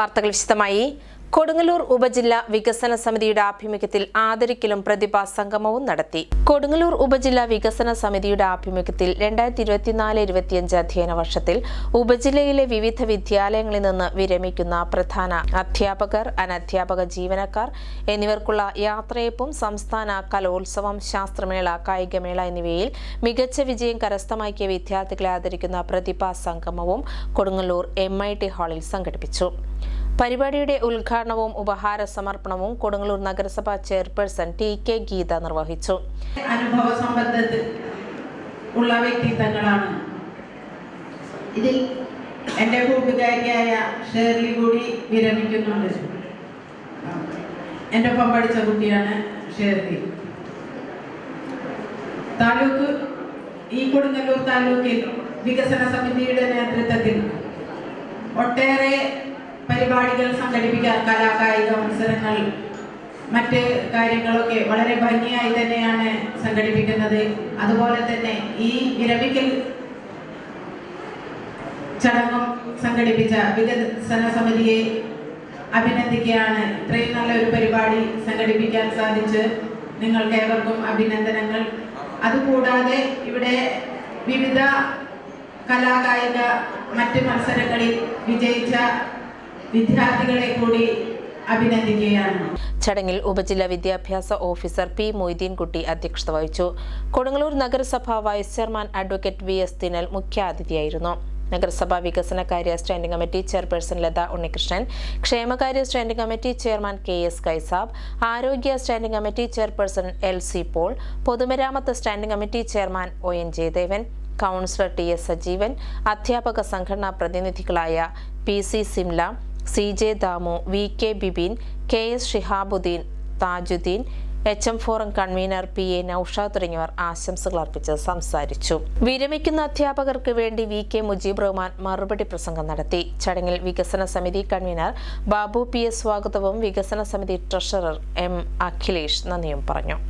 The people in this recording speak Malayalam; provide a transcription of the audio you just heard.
വാർത്തകൾ വിശദമായി. കൊടുങ്ങല്ലൂർ ഉപജില്ല വികസന സമിതിയുടെ ആഭിമുഖ്യത്തിൽ ആദരിക്കലും പ്രതിഭാ സംഗമവും നടത്തി. കൊടുങ്ങല്ലൂർ ഉപജില്ല വികസന സമിതിയുടെ ആഭിമുഖ്യത്തിൽ രണ്ടായിരത്തി ഇരുപത്തിനാല് ഇരുപത്തിയഞ്ച് അധ്യയന വർഷത്തിൽ ഉപജില്ലയിലെ വിവിധ വിദ്യാലയങ്ങളിൽ നിന്ന് വിരമിക്കുന്ന പ്രധാന അധ്യാപകർ അനധ്യാപക ജീവനക്കാർ എന്നിവർക്കുള്ള യാത്രയപ്പും സംസ്ഥാന കലോത്സവം ശാസ്ത്രമേള കായികമേള എന്നിവയിൽ മികച്ച വിജയം കരസ്ഥമാക്കിയ വിദ്യാർത്ഥികളെ ആദരിക്കുന്ന പ്രതിഭാ സംഗമവും കൊടുങ്ങല്ലൂർ എം ഹാളിൽ സംഘടിപ്പിച്ചു. പരിപാടിയുടെ ഉദ്ഘാടനവും ഉപഹാര സമർപ്പണവും കൊടുങ്ങല്ലൂർ നഗരസഭാ ചെയർപേഴ്സൺ ടി കെ ഗീത നിർവഹിച്ചു. അനുഭവ സമ്പത്ത് ഉള്ള വ്യക്തിത്വങ്ങളാണ് ഇതിൽ എന്റെ കൂട്ടുകാരിയായ ഷേർലി കൂടി വിരമിക്കുന്നുണ്ട്. എന്റെ ഒപ്പം പഠിച്ച കുട്ടിയാണ് ഷേർലി. താലൂക്ക് ഈ കൊടുങ്ങല്ലൂർ താലൂക്കിൽ വികസന സമിതിയുടെ നേതൃത്വത്തിൽ ഒട്ടേറെ പരിപാടികൾ സംഘടിപ്പിക്കാൻ കലാകായിക മത്സരങ്ങൾ മറ്റ് കാര്യങ്ങളൊക്കെ വളരെ ഭംഗിയായി തന്നെയാണ് സംഘടിപ്പിക്കുന്നത്. അതുപോലെ തന്നെ ഈ വിരമിക്കൽ ചടങ്ങും സംഘടിപ്പിച്ച വികസന സമിതിയെ അഭിനന്ദിക്കുകയാണ്. ഇത്രയും നല്ലൊരു പരിപാടി സംഘടിപ്പിക്കാൻ സാധിച്ച് നിങ്ങൾക്ക് ഏവർക്കും അഭിനന്ദനങ്ങൾ. അതുകൂടാതെ ഇവിടെ വിവിധ കലാകായിക മറ്റ് മത്സരങ്ങളിൽ വിജയിച്ച വിദ്യാർത്ഥികളെ കൂടി അഭിനന്ദിക്കുകയാണ്. ചടങ്ങിൽ ഉപജില്ലാ വിദ്യാഭ്യാസ ഓഫീസർ പി മൊയ്തീൻകുട്ടി അധ്യക്ഷത വഹിച്ചു. കൊടുങ്ങല്ലൂർ നഗരസഭ vice chairman advocate V S Thinal മുഖ്യാതിഥിയായിരുന്നു. നഗരസഭാ വികസന കാര്യ standing committee chairperson Latha Unnikrishnan ക്ഷേമകാര്യ standing committee chairman K S Kaisab ആരോഗ്യ standing committee chairperson L C Paul പൊതുമരാമത്ത് standing committee chairman O N Jayadevan councillor T S Sajeevan അധ്യാപക സംഘടനാ പ്രതിനിധികളായ P C Simla C J Damu V K Bibin K S Shihabuddeen Thajuddeen H M forum convener P A Noushad തുടങ്ങിയവർ ആശംസകൾ അർപ്പിച്ച് സംസാരിച്ചു. വിരമിക്കുന്ന അധ്യാപകർക്ക് വേണ്ടി വി കെ മുജീബ് റഹ്മാൻ മറുപടി പ്രസംഗം നടത്തി. ചടങ്ങിൽ വികസന സമിതി കൺവീനർ ബാബു പി എസ് സ്വാഗതവും വികസന സമിതി ട്രഷറർ എം അഖിലേഷ് നന്ദിയും പറഞ്ഞു.